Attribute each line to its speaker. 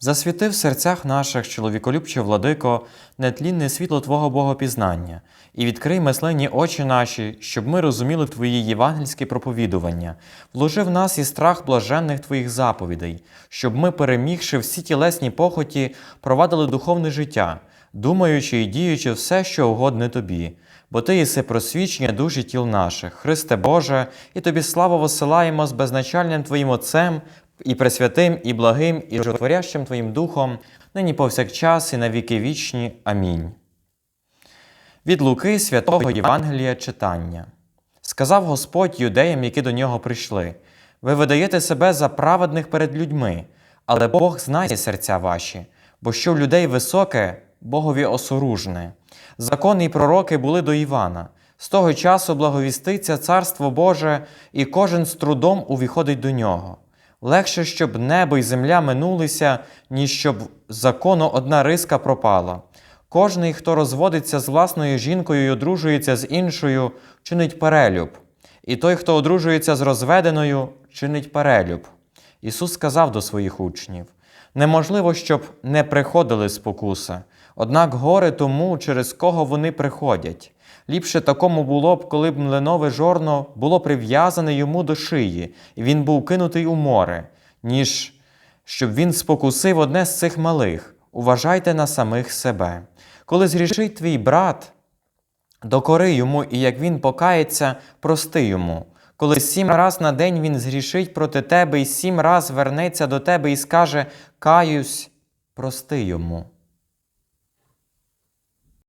Speaker 1: Засвіти в серцях наших, чоловіколюбче владико, нетлінне світло Твого Богопізнання, і відкрий мисленні очі наші, щоб ми розуміли Твої євангельські проповідування, вложи в нас і страх блаженних Твоїх заповідей, щоб ми, перемігши всі тілесні похоті, провадили духовне життя, думаючи і діючи все, що угодне Тобі. Бо Ти єси просвічення душі тіл наших, Христе Боже, і Тобі славу посилаємо з безначальним Твоїм Отцем, і пресвятим, і благим, і животворящим Твоїм Духом, нині повсякчас, і на віки вічні. Амінь. Від Луки святого Євангелія читання. Сказав Господь юдеям, які до нього прийшли: Ви видаєте себе за праведних перед людьми, але Бог знає серця ваші, бо що в людей високе, Богові осоружне. Закони і пророки були до Івана. З того часу благовіститься Царство Боже, і кожен з трудом увіходить до нього. Легше, щоб небо й земля минулися, ніж щоб закону одна риска пропала. Кожний, хто розводиться з власною жінкою і одружується з іншою, чинить перелюб. І той, хто одружується з розведеною, чинить перелюб. Ісус сказав до своїх учнів: неможливо, щоб не приходили спокуси, однак горе тому, через кого вони приходять. Ліпше такому було б, коли б млинове жорно було прив'язане йому до шиї, і він був кинутий у море, ніж щоб він спокусив одне з цих малих. Уважайте на самих себе. Коли зрішить твій брат, докори йому, і як він покається, прости йому. Коли сім раз на день він згрішить проти тебе і сім раз вернеться до тебе і скаже Каюсь, прости йому.